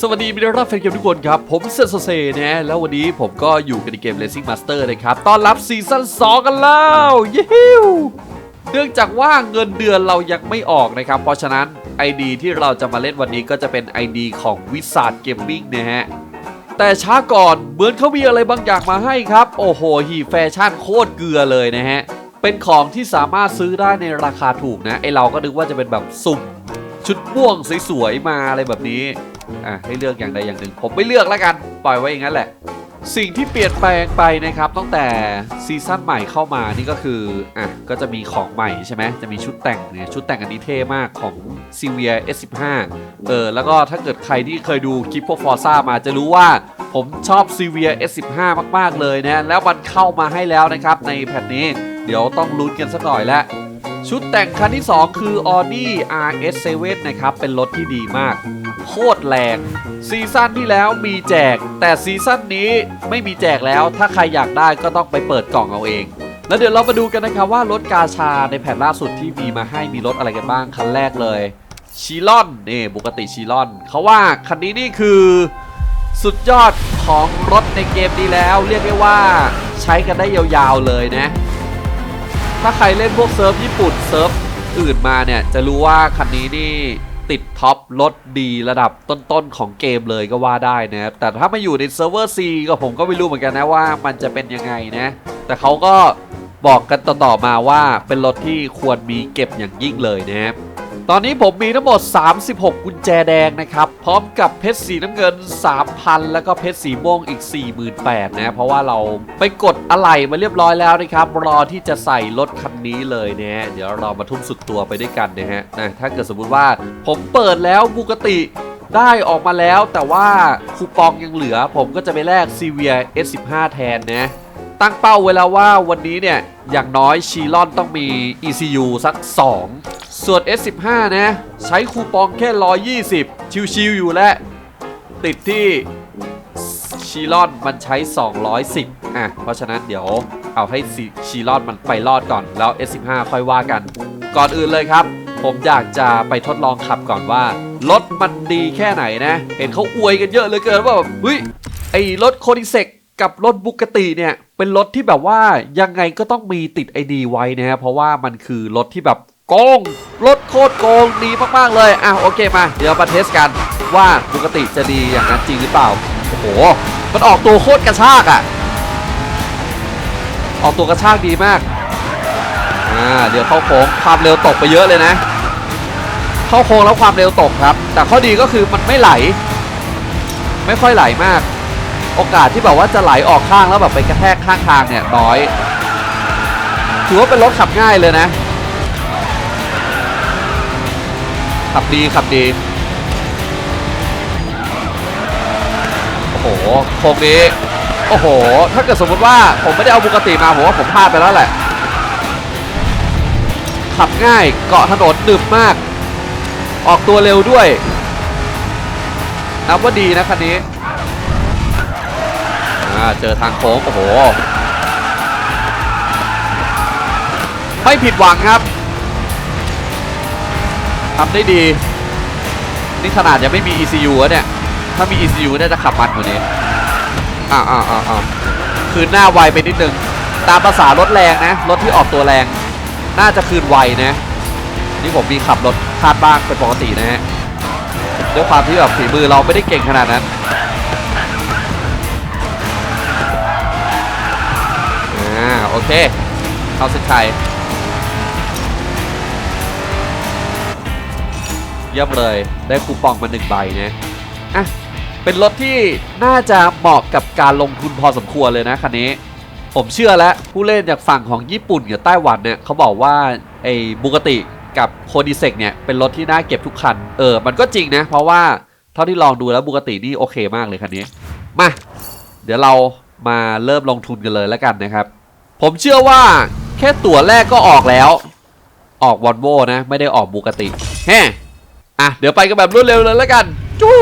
สวัสดีมิตรรักแฟนเกมทุกคนครับ ผมเซนโซเซนะแล้ววันนี้ผมก็อยู่กันในเกม Racing Master นะครับ ต้อนรับซีซั่น2 กันแล้วยิวเนื่องจากว่าเงินเดือนเรายังไม่ออกนะครับ เพราะฉะนั้น ID ที่เราจะมาเล่นวันนี้ก็จะเป็น ID ของวิสา r เกมมิ่งนะฮะ แต่ช้าก่อนเหมือนเขามีอะไรบางอย่างมาให้ครับ โอ้โหหีแฟชั่นโคตรเกลือเลยนะฮะ เป็นของที่สามารถซื้อได้ในราคาถูกนะไอเราก็นึกว่าจะเป็นแบบสุ่มชุดม่วงสวยๆมาอะไรแบบนี้ อะให้เลือกอย่างใดอย่างหนึ่ง ผมไม่เลือกแล้วกัน ปล่อยไว้อย่างนั้นแหละ สิ่งที่เปลี่ยนแปลงไปนะครับตั้งแต่ซีซั่นใหม่เข้ามานี่ก็คืออะก็จะมีของใหม่ใช่ไหมจะมีชุดแต่งเนี่ยชุดแต่งอันนี้เท่มากของ c ีเวีย S15 เออแล้วก็ถ้าเกิดใครที่เคยดูคลิปพวกฟอร์ซ่ามาจะรู้ว่าผมชอบ c ีเวีย S15 มาก ๆ เลยนะแล้วมันเข้ามาให้แล้วนะครับในแพทนี้ เดี๋ยวต้องลุ้นกันสักหน่อยแล้วชุดแต่งคันที่ 2 คือ Audi RS7 นะครับ เป็นรถที่ดีมาก โคตรแรงซีซั่นที่แล้วมีแจก แต่ซีซั่นนี้ไม่มีแจกแล้วถ้าใครอยากได้ก็ต้องไปเปิดกล่องเอาเอง แล้วเดี๋ยวเรามาดูกันนะครับว่ารถกาชาในแผ่นล่าสุดที่มีมาให้มีรถอะไรกันบ้างคันแรกเลยชีลอนนี่บุกติชีลอนเขาว่าคันนี้นี่คือสุดยอดของรถในเกมนี้แล้ว เรียกได้ว่าใช้กันได้ยาวๆเลยนะ ถ้าใครเล่นพวกเซิร์ฟญี่ปุ่นเซิร์ฟอื่นมาเนี่ยจะรู้ว่าคันนี้นี่ ติดท็อปรถดีระดับต้นๆของเกมเลยก็ว่าได้นะครับ แต่ถ้ามาอยู่ในเซิร์ฟเวอร์ C ก็ผมก็ไม่รู้เหมือนกันนะว่ามันจะเป็นยังไงนะ แต่เขาก็บอกกันต่อๆมาว่าเป็นรถที่ควรมีเก็บอย่างยิ่งเลยนะครับ ตอนนี้ผมมีทั้งหมด 36 กุญแจแดงนะครับ พร้อมกับเพชรสีน้ำเงิน 3,000 แล้วก็เพชรสีม่วงอีก 48,000นะ เพราะว่าเราไปกดอะไหล่มาเรียบร้อยแล้วนะครับ รอที่จะใส่รถคันนี้เลยนะฮะ เดี๋ยวเรามาทุ่มสุดตัวไปด้วยกันนะฮะนะถ้าเกิดสมมุติว่าผมเปิดแล้วบุกติได้ออกมาแล้วแต่ว่าคูปองยังเหลือ ผมก็จะไปแลก c ีเวีย S15 แทนนะ ตั้งเป้าไว้แล้วว่าวันนี้เนี่ย อย่างน้อยชีลอนต้องมี ECU สัก 2 ส่วน S15 นะ ใช้คูปองแค่ 120 ชิวๆอยู่แล้ว ติดที่ชีลอนมันใช้ 210 อะ เพราะฉะนั้นเดี๋ยวเอาให้ชีลอนมันไปรอดก่อน แล้ว S15 ค่อยว่ากัน ก่อนอื่นเลยครับ ผมอยากจะไปทดลองขับก่อนว่า รถมันดีแค่ไหนนะ เห็นเขาอวยกันเยอะเลยเกินว่าแบบเฮ้ยไอ้รถโคดิเซก กับรถบุกติเนี่ย เป็นรถที่แบบว่ายังไงก็ต้องมีติดไอดีไว้นะฮะเพราะว่ามันคือรถที่แบบโกงรถโคตรโกงดีมากๆเลยอะโอเคมาเดี๋ยวมาเทสกันว่าบุกติจะดีอย่างนั้นจริงหรือเปล่าโอ้โหมันออกตัวโคตรกระชากอะ่ะ ออกตัวกระชากดีมากอ่าเดี๋ยวเข้าโค้งความเร็วตกไปเยอะเลยนะ เข้าโค้งแล้วความเร็วตกครับ แต่ข้อดีก็คือมันไม่ไหล ไม่ค่อยไหลมาก โอกาสที่แบบว่าจะไหลออกข้างแล้วแบบไปกระแทกข้างทางเนี่ยน้อย ถือว่าเป็นรถขับง่ายเลยนะ ขับดีขับดี โอ้โหโค้งนี้ โอ้โห ถ้าเกิดสมมติว่าผมไม่ได้เอาบุกติมาผมว่าผมพลาดไปแล้วแหละ ขับง่ายเกาะถนนหนึบมาก ออกตัวเร็วด้วยนับว่าดีนะคันนี้าเจอทางโค้งโอ้โห ไม่ผิดหวังครับทำได้ดี นี่ขนาดยังไม่มี ECU อะเนี่ย ถ้ามี ECU น่าจะขับมันกว่านี้อ้าอ้าวอ้าวอ้าวคืนหน้าไวไปนิดนึง ตามภาษารถแรงนะ รถที่ออกตัวแรง น่าจะคืนไวนะ นี่ผมมีขับรถคาดบ้างเป็นปกตินะฮะด้วยความที่แบบฝีมือเราไม่ได้เก่งขนาดนั้น โอเค เข้าเส้นชัยเยี่ยมเลย ได้คูปองมาหนึ่งใบนะอะเป็นรถที่น่าจะเหมาะกับการลงทุนพอสมควรเลยนะคันนี้ ผมเชื่อแล้วผู้เล่นจากฝั่งของญี่ปุ่นกับไต้หวันเนี่ยเขาบอกว่าไอ้บุกติกับโคดิเซกเนี่ยเป็นรถที่น่าเก็บทุกคัน เออ มันก็จริงนะ เพราะว่าเท่าที่ลองดูแล้วบุกตินี่โอเคมากเลยคันนี้ มา เดี๋ยวเรามาเริ่มลงทุนกันเลยแล้วกันนะครับ ผมเชื่อว่าแค่ตั๋วแรกก็ออกแล้ว ออกวอลโวนะ ไม่ได้ออกบุกติแฮ่อะ เดี๋ยวไปกันแบบรวดเร็วเลยแล้วกัน จู้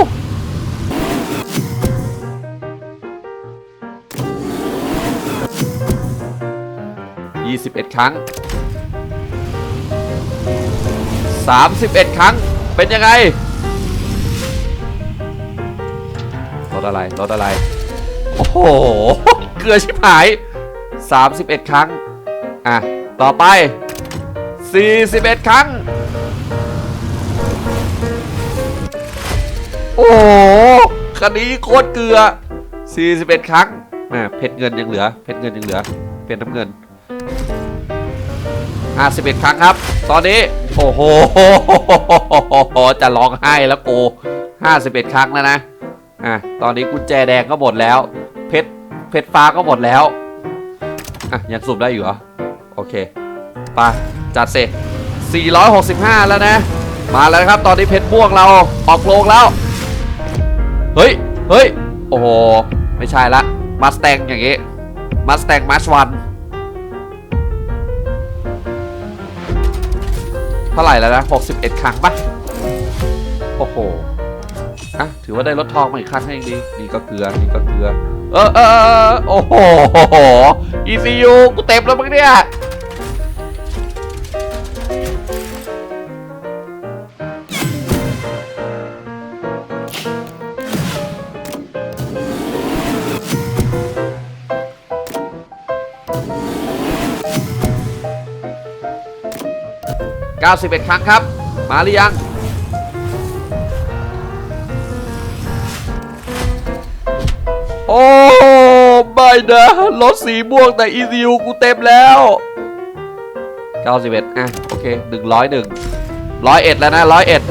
21ครั้ง31ครั้ง เป็นยังไงรถอะไรรถอะไร โอ้โห เกลือชิบหาย 31 ครั้ง อะ ต่อไป 41 ครั้ง โอ้คันนี้โคตรเกลือ 41 ครั้งแหมเพชรเงินยังเหลือ เพชรเงินยังเหลือ เป็นน้ำเงิน 51 ครั้งครับ ตอนนี้ โอ้โห จะร้องไห้แล้วกู51 ครั้งแล้วนะ อะ ตอนนี้กุญแจแดงก็หมดแล้ว เพชร เพชรฟ้าก็หมดแล้ว อะยังสุ่มได้อยู่เหรอ โอเคไปจัดเสร็จ465 แล้วนะ มาแล้วนะครับ ตอนนี้เพชรม่วงเราออกโลงแล้ว เฮ้ย เฮ้ย โอ้โห ไม่ใช่ละมาส t ตงอย่างงี้มาส t ตงมาชวันเท่าไหร่แล้วนะ 61 ครั้งปะโอ้โห อะ ถือว่าได้รถทองมาอีกครั้งให้ดี นี่ก็เกลือ นี่ก็เกลือ เออเออเออโอ้โห ECU กูเต็มแล้วมึงเนี่ย91 ครั้งครับ มาหรือยัง นะ รถสีม่วงแต่ ECU กูเต็มแล้ว 91 อะ โอเค 101 101 แล้วนะ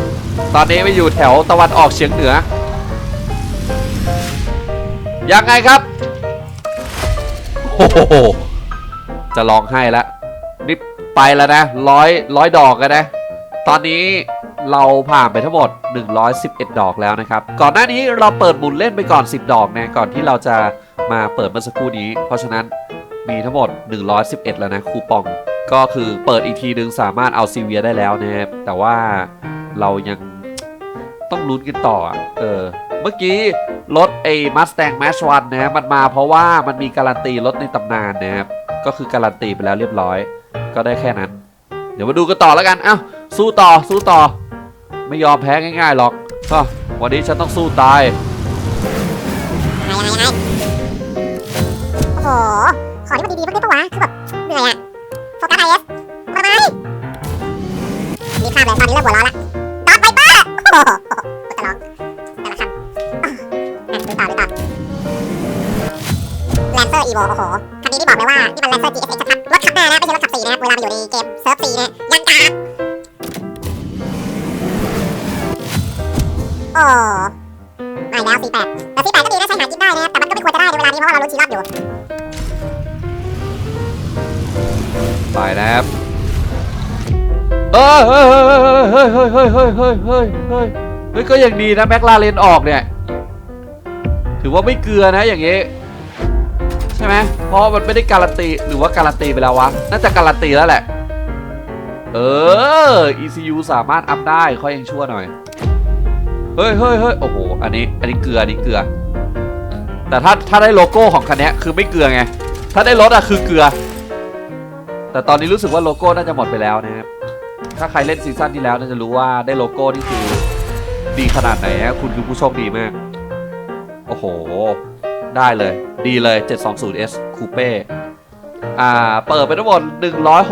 101 ตอนนี้ไปอยู่แถวตะวันออกเฉียงเหนือ ยังไงครับ โอ้โห จะร้องไห้แล้วนี่ไปแล้วนะร้อยร้อยดอกกันนะ ตอนนี้เราผ่านไปทั้งหมด 111 ดอกแล้วนะครับ ก่อนหน้านี้เราเปิดหมุนเล่นไปก่อน 10 ดอกนะ ก่อนที่เราจะ มาเปิดเมื่อสักครู่นี้ เพราะฉะนั้นมีทั้งหมด 111 แล้วนะคูปอง ก็คือเปิดอีกทีนึงสามารถเอาซีเวียได้แล้วนะครับแต่ว่าเรายังต้องลุ้นกันต่ออเออเมื่อกี้รถไอ้ Mustang Match 1นะมันมาเพราะว่ามันมีการันตีรถในตำนานนะครับก็คือการันตีไปแล้วเรียบร้อย ก็ได้แค่นั้น เดี๋ยวมาดูกันต่อแล้วกันเอ้าสู้ต่อสู้ต่อ ไม่ยอมแพ้ง่ายๆหรอกก็วันนี้ฉันต้องสู้ตาย ขอที่มันดีๆบ้างได้ปะวะ คือแบบเหนื่อยอะโฟกัสไอเอสทำไมรีบข้ามเลยตอนนี้เริ่มหัวร้อนละดอทไวเปอร์โอ้โหจะร้องแต่ละคำอะดูต่อดูต่อแลนเซอร์อีโวโอ้โหคันนี้นี่บอกเลยว่า นี่มันแลนเซอร์ GSX ชัดรถขับหน้านะ ไม่ใช่รถขับสี่นะ เวลามันอยู่ในเกมเซิร์ฟสี่นะยังกาโอ้มาอีกแล้ว C8 แต่ C8 ก็ดีนะใช้หากินได้นะ ครับแต่ควรจะได้ในเวลานี้เพราะว่าเราลุ้ชีรอดอยู่ไปนะครับเออเฮ้ยเฮ้ยเฮ้ยเฮ้ยเฮ้ยเฮ้ยเฮ้ยเฮ้ยเฮ้ยก็ยังดีนะแม็กลาเรนออกเนี่ย ถือว่าไม่เกลือนะอย่างงี้ใช่ไหมเพราะมันไม่ได้การันตีหรือว่าการันตีไปแล้ววะน่าจะการันตีแล้วแหละ เออ ECU สามารถอัพได้ค่อยยังชั่วหน่อยเฮ้ยเฮ้ยเฮ้ยโอ้โห อันนี้ อันนี้เกลือ อันนี้เกลือ แต่ถ้าถ้าได้โลโก้ของคันนี้คือไม่เกลือไง ถ้าได้รถอะคือเกลือ แต่ตอนนี้รู้สึกว่าโลโก้น่าจะหมดไปแล้วนะครับ ถ้าใครเล่นซีซั่นที่แล้วน่าจะรู้ว่าได้โลโก้นี่คือดีขนาดไหนนะคุณคือผู้โชคดีมาก โอ้โห ได้เลย ดีเลย 720S Coupe อ่า เปิดไปทั้งหมด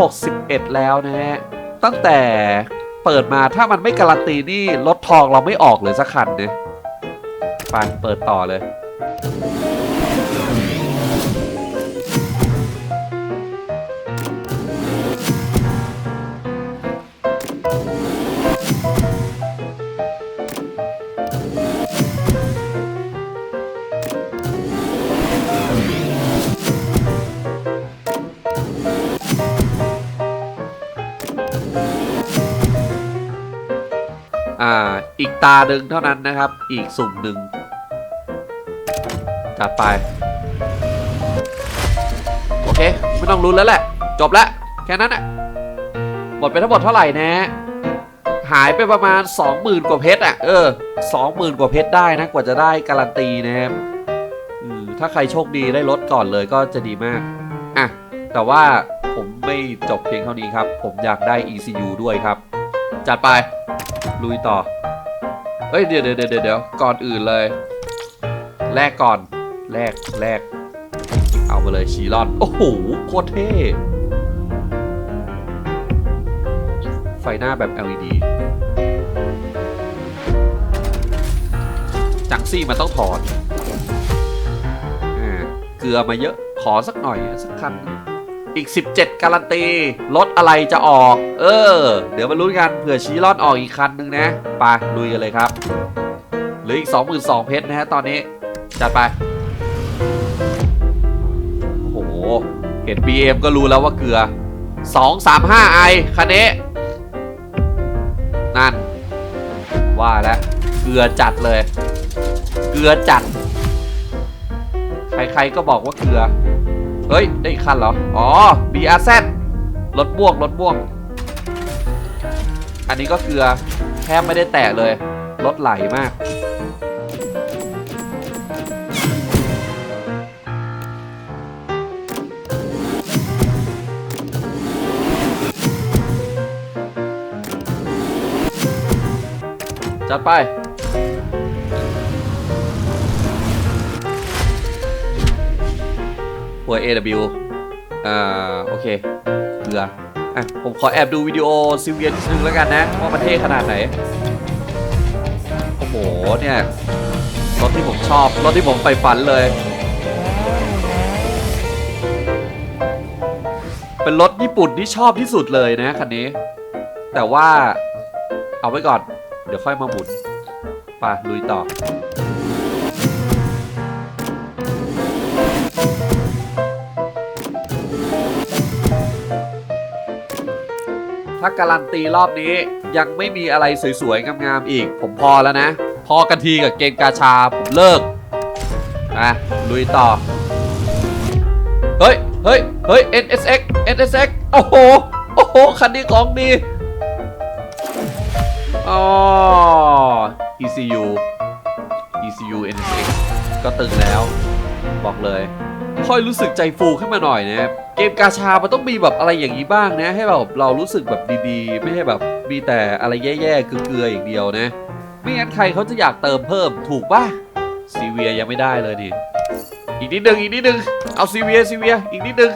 161 แล้วนะฮะ ตั้งแต่เปิดมาถ้ามันไม่การันตีนี่รถทองเราไม่ออกเลยสักคันเนี่ยไปเปิดต่อเลย อ่าอีกตาหนึ่งเท่านั้นนะครับ อีกสุ่มหนึ่ง จัดไป โอเค ไม่ต้องรุ้นแล้วแหละ จบแล้วแค่นั้นอะหมดไปทั้งหมดเท่าไหร่นะ หายไปประมาณ 20,000 กว่าเพชรอะ เออ 20,000 กว่าเพชรได้นะ กว่าจะได้การันตีนะครับถ้าใครโชคดีได้ลดก่อนเลยก็จะดีมาก อะ แต่ว่าผมไม่จบเพียงเท่านี้ครับ ผมอยากได้ ECU ด้วยครับ จัดไป ลุยต่อ เฮ้ย เดี๋ยวเดี๋ยวเดี๋ยวเดี๋ยวก่อนอื่นเลยแแลกก่อน แลกแลกเอามาเลยชีรอนโอ้โหโคตรเท่ไฟหน้าแบบ LED จังซี่มันต้องถอดเกลือมาเยอะขอสักหน่อยสักคันอีก 17 การันตีรถอะไรจะออก เออ เดี๋ยวมาลุ้นกันเผื่อชีรอนออกอีกคันนึงนะไปลุยกันเลยครับหลืออีก 22,000เพชรนะฮะตอนนี้ จัดไป เห็น BM ก็รู้แล้วว่าเกลือ 235ไอคันนี้นั่น ว่าแล้ว เกลือจัดเลย เกลือจัด ใครๆก็บอกว่าเกลือ เฮ้ย ได้อีกคันเหรอ อ๋อ BRZ รถม่วงรถม่วงอันนี้ก็เกลือแทบไม่ได้แตะเลย รถไหลมาก จัดไป หัว AW อ่า โอเคเกลือ อะ ผมขอแอบดูวิดีโอซิเวียนนิดนึงแล้วกันนะ ว่าประเทศขนาดไหน โอ้โห เนี่ย รถที่ผมชอบ รถที่ผมใฝ่ฝันเลย เป็นรถญี่ปุ่นที่ชอบที่สุดเลยนะคันนี้ แต่ว่าเอาไว้ก่อน เดี๋ยวค่อยมาหมุนไปลุยต่อถ้าการันตีรอบนี้ยังไม่มีอะไรสวยๆงามๆอีก ผมพอแล้วนะ พอกันทีกับเกมกาชาผมเลิกนะลุยต่อ เฮ้ย เฮ้ย เฮ้ย NSX NSX โอ้โห โอ้โห คันนี้ของดี อ๋อ ECU ECU NSX ก็ตึงแล้ว บอกเลย ค่อยรู้สึกใจฟูขึ้นมาหน่อยนะเกมกาชา มันต้องมีแบบอะไรอย่างนี้บ้างนะ ให้แบบเรารู้สึกแบบดีๆ ไม่ให้แบบมีแต่อะไรแย่ๆเกลือๆอย่างเดียวนะ ไม่งั้นใครเขาจะอยากเติมเพิ่มถูกป่ะซีเวียยังไม่ได้เลยดิอีกนิดนึงอีกนิดนึงเอาซีเวียซีเวียอีกนิดนึง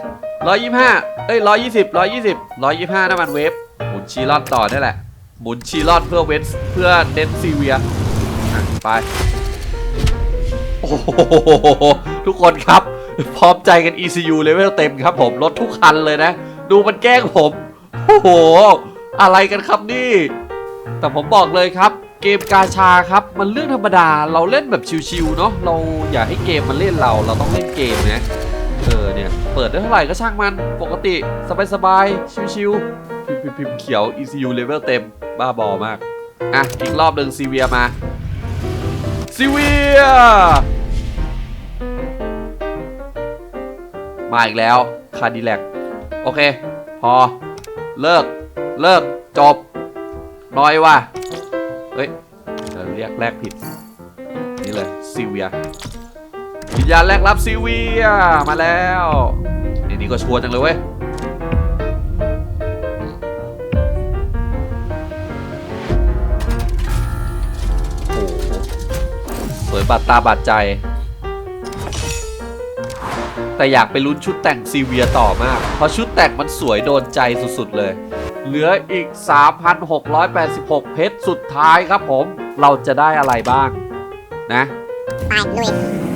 ร้อยยี่ห้าเอ้ยร้อยยี่สิบร้อยยี่สิบร้อยยี่ห้าน้ำมันเวฟหมุนชีลอนต่อนี่แหละ หมุนชีลอนเพื่อเวนเพื่อเน้นซีเวียไป โอ้โหทุกคนครับ พร้อมใจกัน ECU เลเวลเต็มครับผม รถทุกคันเลยนะ ดูมันแกล้งผม โอ้โห อะไรกันครับนี่ แต่ผมบอกเลยครับเกมกาชาครับมันเรื่องธรรมดาเราเล่นแบบชิวๆเนาะเราอย่าให้เกมมันเล่นเราเราต้องเล่นเกมนะ เออเนี่ย เปิดได้เท่าไหร่ก็ช่างมันปกติสบายๆชิวๆพิมพ์พิมพ์เขียว ECU เลเวลเต็ม บ้าบอมาก อะ อีกรอบหนึ่งซีเวียมาซีเวียมาอีกแล้วคาดิแลกโอเค พอ เลิก เลิก จบน้อยว่ะเฮ้ยเดี๋ยวเรียกแรกผิด นี่เลยซิเวีย วิญญาณแรกรับซิเวียมาแล้วนี่นี่ก็ชัวร์จังเลยเว้ยโหสวยบาดตาบาดใจ แต่อยากไปลุ้นชุดแต่งซีเวียต่อมาก เพราะชุดแต่งมันสวยโดนใจสุดๆเลย เหลืออีก 3,686 เพชรสุดท้ายครับผม เราจะได้อะไรบ้าง นะ ไปลุย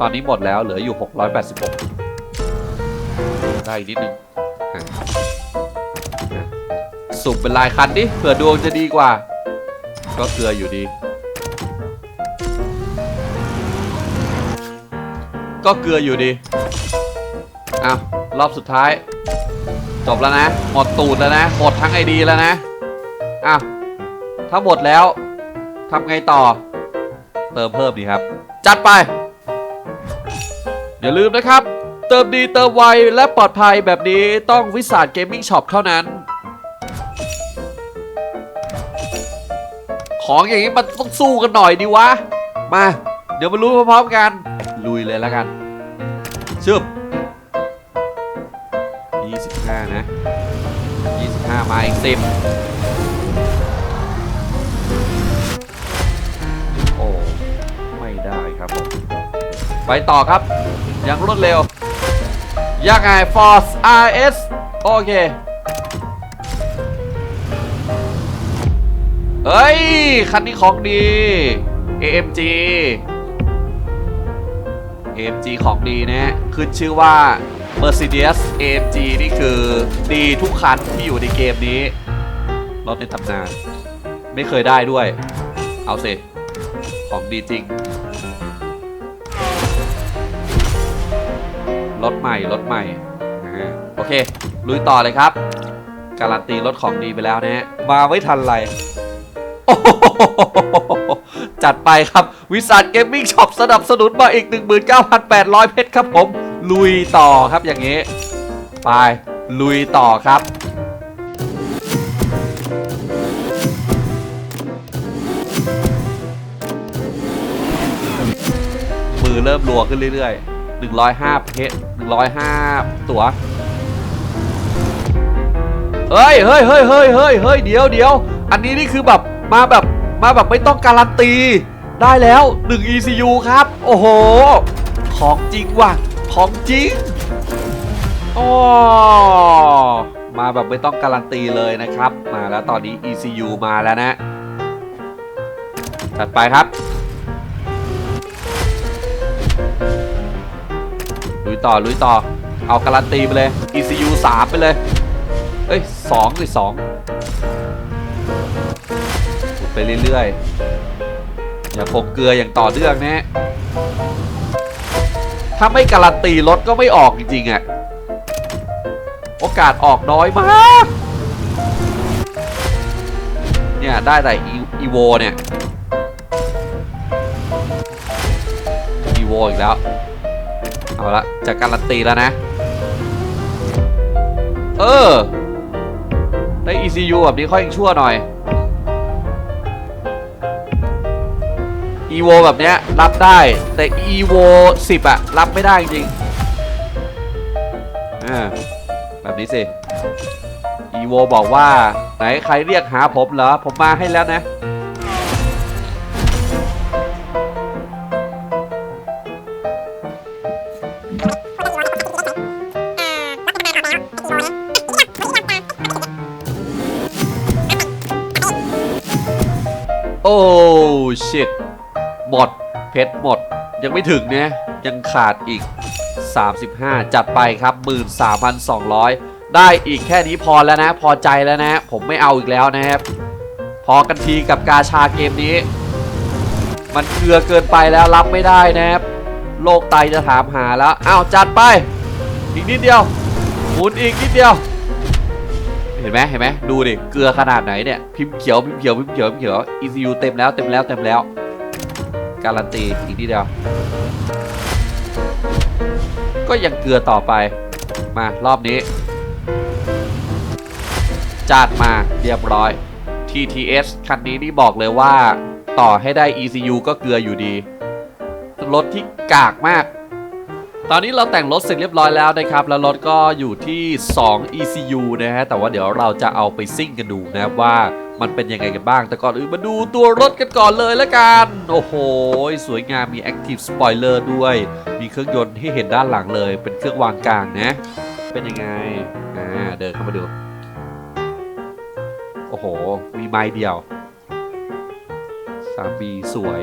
ตอนนี้หมดแล้วเหลืออยู่ 686 ได้อีกนิดนึงสุ่มเป็นลายคันดิเผื่อดวงจะดีกว่า ก็เกลืออยู่ดี ก็เกลืออยู่ดีอ้าวรอบสุดท้าย จบแล้วนะ หมดตูดแล้วนะ หมดทั้งไอดีแล้วนะอ้าวถ้าหมดแล้วทำไงต่อ เติมเพิ่มดีครับ จัดไป อย่าลืมนะครับ เติมดีเติมไวและปลอดภัยแบบนี้ต้องวิสาทเกมมิ่งช็อปเท่านั้น ของอย่างนี้มันต้องสู้กันหน่อยดีวะ มา เดี๋ยวมารู้พร้อมๆกัน ลุยเลยแล้วกันชึบ25 นะ 25 มาอีก10 ไปต่อครับ อย่างรวดเร็ว ยังไง Force RS โอเค เฮ้ย คันนี้ของดี AMG AMG ของดีนะขึ้นชื่อว่า Mercedes AMG นี่คือดีทุกคันที่อยู่ในเกมนี้ รถในตำนาน ไม่เคยได้ด้วย เอาสิ ของดีจริง รถใหม่รถใหม่นะโอเค ลุยต่อเลยครับ การันตีรถของดีไปแล้วนะฮะมาไม่ทันไรจัดไปครับ วิสัทเกมมิ่งช็อปสนับสนุนมาอีก 19,800 เพชรครับผม ลุยต่อครับอย่างนี้ ไป ลุยต่อครับมือเริ่มรัวขึ้นเรื่อยๆ 105 เพชร105 ตัวเฮ้ยเฮ้ยเฮ้ยเฮ้ยเฮ้ยเฮ้ยเดี๋ยวเดี๋ยวอันนี้นี่คือแบบมาแบบมาแบบไม่ต้องการันตี ได้แล้ว 1 ECU ครับ โอ้โห ของจริงว่ะ ของจริงอ๋อมาแบบไม่ต้องการันตีเลยนะครับ มาแล้วตอนนี้ ECU มาแล้วนะจัดไปครับ ต่อลุยต่อ เอาการันตีไปเลย ECU 3 ไปเลย เอ้ยสองสิสองไปเรื่อยๆ อย่าคงเกลืออย่างต่อเนื่องนะถ้าไม่การันตีรถก็ไม่ออกจริงๆอะโอกาสออกน้อยมาก เนี่ย ได้แต่อีโวเนี่ย อีโวอีกแล้ว เอาละจะการันตีแล้วนะ เออ ได้ ECU แบบนี้ค่อยยังชั่วหน่อย EVO แบบเนี้ยรับได้ แต่ EVO 10อะรับไม่ได้จริงอ่าแบบนี้สิ EVO บอกว่า ไหนใครเรียกหาผมเหรอ ผมมาให้แล้วนะ ชรหมด ยังไม่ถึงเนี่ยยังขาดอีก 35 จัดไปครับ 13,200 ได้อีกแค่นี้พอแล้วนะ พอใจแล้วนะ ผมไม่เอาอีกแล้วนะครับ พอกันทีกับกาชาเกมนี้ มันเกลือเกินไปแล้วรับไม่ได้นะครับ โลกไตจะถามหาแล้ว อ้าว จัดไป อีกนิดเดียวหมุนอีกนิดเดียว เห็นไหมเห็นไหมดูดิ เกลือขนาดไหนเนี่ย พิมพ์เขียว พิมพ์เขียว พิมพ์เขียว พิมพ์เขียว ECU เต็มแล้ว เต็มแล้ว เต็มแล้ว การันตีอีกนิดเดียว ก็ยังเกลือต่อไป มารอบนี้ จัดมาเรียบร้อย TTS คันนี้นี่บอกเลยว่าต่อให้ได้ ECU ก็เกลืออยู่ดี รถที่กากมาก ตอนนี้เราแต่งรถเสร็จเรียบร้อยแล้วนะครับ แล้วรถก็อยู่ที่ 2 ECU นะฮะ แต่ว่าเดี๋ยวเราจะเอาไปซิ่งกันดูนะครับว่า มันเป็นยังไงกันบ้าง แต่ก่อนอื่นมาดูตัวรถกันก่อนเลยละกัน โอ้โห สวยงามมี Active Spoiler ด้วย มีเครื่องยนต์ให้เห็นด้านหลังเลย เป็นเครื่องวางกลางนะ เป็นยังไงอ่าเดินเข้ามาดู โอ้โห มีไม้เดียว 3B สวย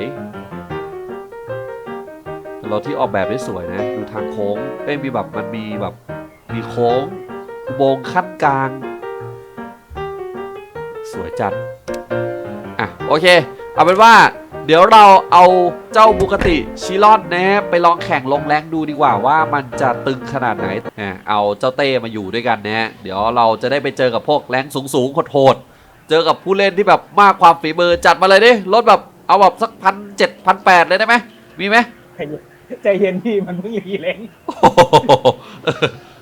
รถที่ออกแบบได้สวยนะ ดูทางโค้งเอ้มีแบบมันมีแบบมีโค้งอุโมงค์ขั้นกลาง สวยจัด อะ โอเค เอาเป็นว่า เดี๋ยวเราเอาเจ้าบุกติชิลอนนะไปลองแข่งลงแรงดูดีกว่าว่ามันจะตึงขนาดไหนอะเอาเจ้าเต้มาอยู่ด้วยกันนะเดี๋ยวเราจะได้ไปเจอกับพวกแรงสูงสูงๆโหดๆเจอกับผู้เล่นที่แบบมากความฝีมือจัดมาเลยดิรถแบบเอาแบบสักพันเจ็ดพันแปดเลยได้ไหมมีไหมใจเย็นใจเย็นพี่มันเพิ่งอยู่กี่เล้งโอ้โห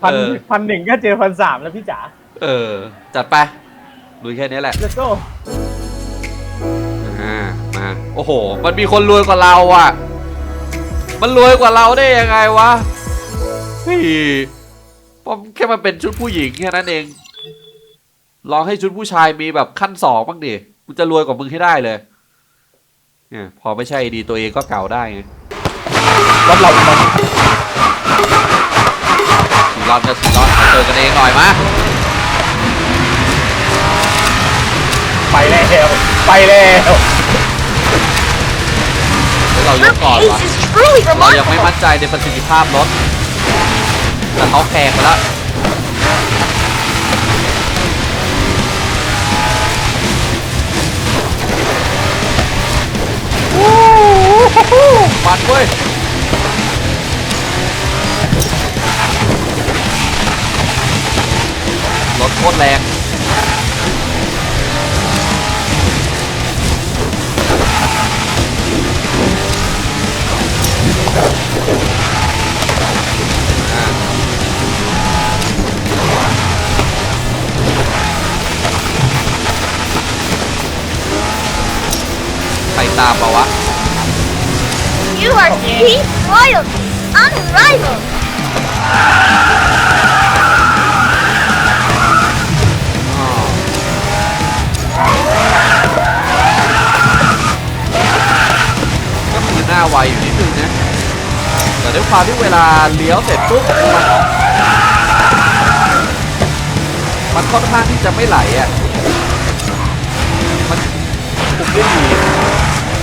พันเออพันหนึ่งก็เจอพันสามแล้วพี่จ๋าเออ จัดไป ลุยแค่นี้แหละ let's go อ่ามาโอ้โห มันมีคนรวยกว่าเราอะ มันรวยกว่าเราได้ยังไงวะเฮ้ยผมแค่มันเป็นชุดผู้หญิงแค่นั้นเองลองให้ชุดผู้ชายมีแบบขั้นสองบ้างดิกูจะรวยกว่ามึงให้ได้เลย เนี่ย พอไม่ใช่ดีตัวเองก็เก่าได้ไงรถเรามันสีรอนก็สีรอนมาเจอกันเองหน่อยมา ไปแล้วไปแล้วเดี๋ยวเราย Your กก่อน pace วะ is truly เรายังไม่ remarkable. มั่นใจในประสิทธิภาพรถแต่เขาแข่งไปแล้วมันเว้ยรถโคตรแรง รตามมาวะ You are peak royalty, unrivaled. ก็คือหน้าไวอยู่นิดนึงนะ แต่ด้วยความที่เวลาเลี้ยวเสร็จปุ๊บมันมันค่อนข้างที่จะไม่ไหลอะ มันคุมได้ดี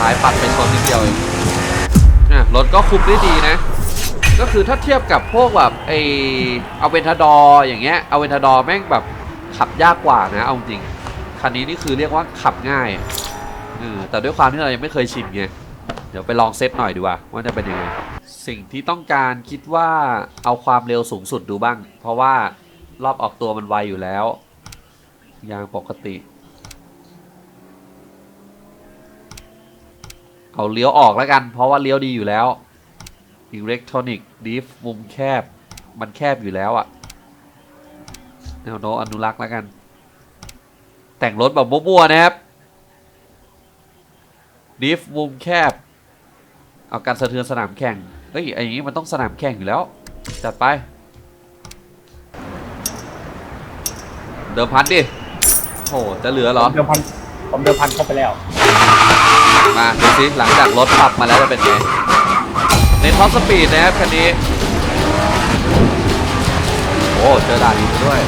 ท้ายปัดไปชนนิดเดียวเองนี่รถก็คุมได้ดีนะ ก็คือถ้าเทียบกับพวกแบบไอเอาเวนทาดออย่างเงี้ยเอาเวนทาดอแม่งแบบขับยากกว่านะ เอาจริง คันนี้นี่คือเรียกว่าขับง่ายเออแต่ด้วยความที่เรายังไม่เคยชินไง เดี๋ยวไปลองเซตหน่อยดีกว่าว่าจะเป็นยังไง สิ่งที่ต้องการคิดว่าเอาความเร็วสูงสุดดูบ้าง เพราะว่ารอบออกตัวมันไวอยู่แล้วยางปกติ เอาเลี้ยวออกแล้วกัน เพราะว่าเลี้ยวดีอยู่แล้ว Electronic Diff มุมแคบ มันแคบอยู่แล้วอะแนวโน้อนุรักษ์แล้วกัน แต่งรถแบบมั่วๆนะครับดิฟมุมแคบ เอาการสะเทือนสนามแข่งเฮ้ยไอ้ย่างนี้มันต้องสนามแข่งอยู่แล้ว จัดไป เดิมพันดิโอ้โหจะเหลือเหรอเดิมพันผมเดิมพันเข้าไปแล้ว มาดูสิหลังจากรถปรับมาแล้วจะเป็นไงในท็อปสปีดนะครับคันนี้ โอ้เจอด่านนี้ด้วย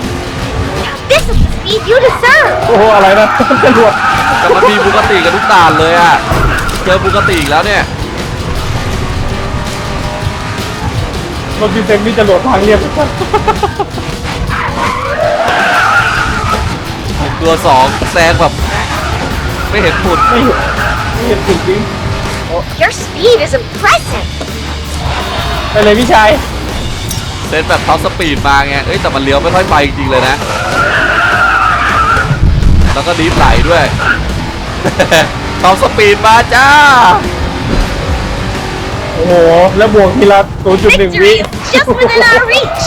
This is the speed you deserve. โอ้โห อะไรนะจรวดแต่มันมีบุกติกับทุกด่านเลยอะเจอบุกติอีกแล้วเนี่ย รถดีเซลนี่จรวดทางเรียบตัวสองแซงแบบ ไม่เห็นฝุ่นไม่เห็น Your speed is impressive. ไปเลยพี่ชายเซนแบบท็อปสปีดมาไง เอ้ยแต่มันเลี้ยวไม่ค่อยไปจริงๆเลยนะ แล้วก็ดีฟไหลด้วยท็อปสปีดมาจ้า โอ้โห แล้วบวกทีละ0.1 วิ Victory is just within our reach.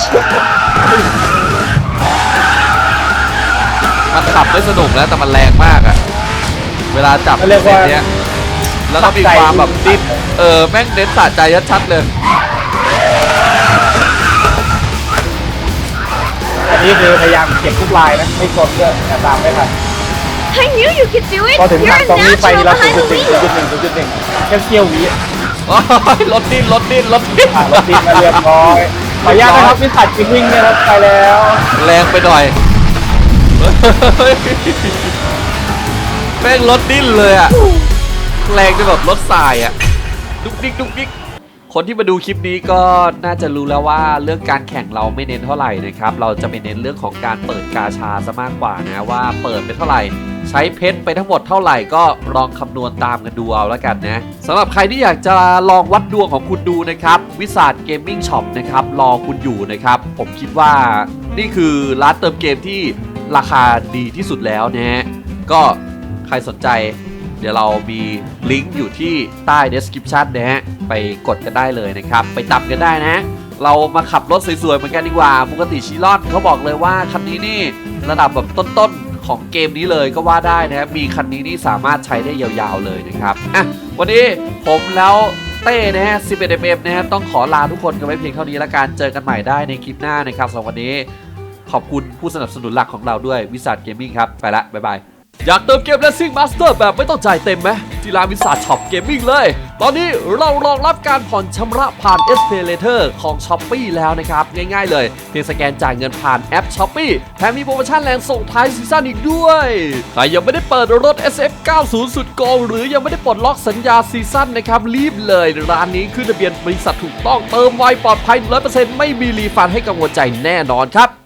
มันขับไม่สนุกแล้วแต่มันแรงมากอะเวลาจับเขาเรียกว่าส้นเนี้ย แล้วก็มีความแบบดิ้นเออแม่งเน้นสะใจชัดๆเลย อันนี้คือพยายามเก็บทุกลายนะไม่ชนด้วยแต่ตามไม่ทัน I knew you could do it. พอถึง You're ทาง a ตรงนี้ไป natural เรา behind the 0.1 wheel. 0.1 0.1แค่เสี้ยววิโอ้ยรถดิ้นรถดิ้นรถดิ้นอะรถติดมาเรียบร้อยขออนุญาตนะครับพี่ตัดจิงวิ่งเนี่ยครับไปแล้วแรงไปหน่อยเฮ้ยแม่งรถดิ้นเลยอะ แรงจนแบบรถสายอะดุกดิกดุกดิกคนที่มาดูคลิปนี้ก็น่าจะรู้แล้วว่าเรื่องการแข่งเราไม่เน้นเท่าไหร่นะครับ เราจะไปเน้นเรื่องของการเปิดกาชาซะมากกว่านะว่าเปิดไปเท่าไหร่ ใช้เพชรไปทั้งหมดเท่าไหร่ก็ลองคำนวณตามกันดูเอาแล้วกันนะสำหรับใครที่อยากจะลองวัดดวงของคุณดูนะครับ วิสา t เกมมิ่งช็อปนะครับรอคุณอยู่นะครับ ผมคิดว่านี่คือร้านเติมเกมที่ราคาดีที่สุดแล้วนะฮะก็ใครสนใจ ดี๋ยวเรามีลิงก์อยู่ที่ใต้ description นะฮะ ไปกดกันได้เลยนะครับ ไปตำกันได้นะ เรามาขับรถสวยๆเหมือนกันดีกว่า ปกติชิลอนเขาบอกเลยว่าคันนี้นี่ระดับแบบต้นๆของเกมนี้เลยก็ว่าได้นะครับ มีคันนี้นี่สามารถใช้ได้ยาวๆเลยนะครับอะวันนี้ผมแล้วเต้นะฮะ 11mm นะฮะต้องขอลาทุกคนกันไว้เพียงเท่านี้ละกันเจอกันใหม่ได้ในคลิปหน้านะครับสำหรับวันนี้ขอบคุณผู้สนับสนุนหลักของเราด้วยวิสา t เกมมิ่งครับ ไปละ บ๊ายบาย อยากเติมเกม Racing Master แบบไม่ต้องจ่ายเต็มไหมที่ร้านวิสาช็อปเกมมิ่งเลย ตอนนี้เรารองรับการผ่อนชำระผ่าน s p a y Later ของ s h o p e e แล้วนะครับ ง่ายๆเลยเพียงสแกนจ่ายเงินผ่านแอป s h o p e e แถมมีโปรโมชั่นแรงส่งท้ายซีซั่นอีกด้วย ใครยังไม่ได้เปิดรถ SF 90 สุดโกงหรือยังไม่ได้ปลดล็อกสัญญาซีซั่นนะครับ รีบเลย ร้านนี้ขึ้นทะเบียนบริษัทถูกต้องเติมไวปลอดภัย100%ไม่มีรีฟันให้กังวลใจแน่นอนครับ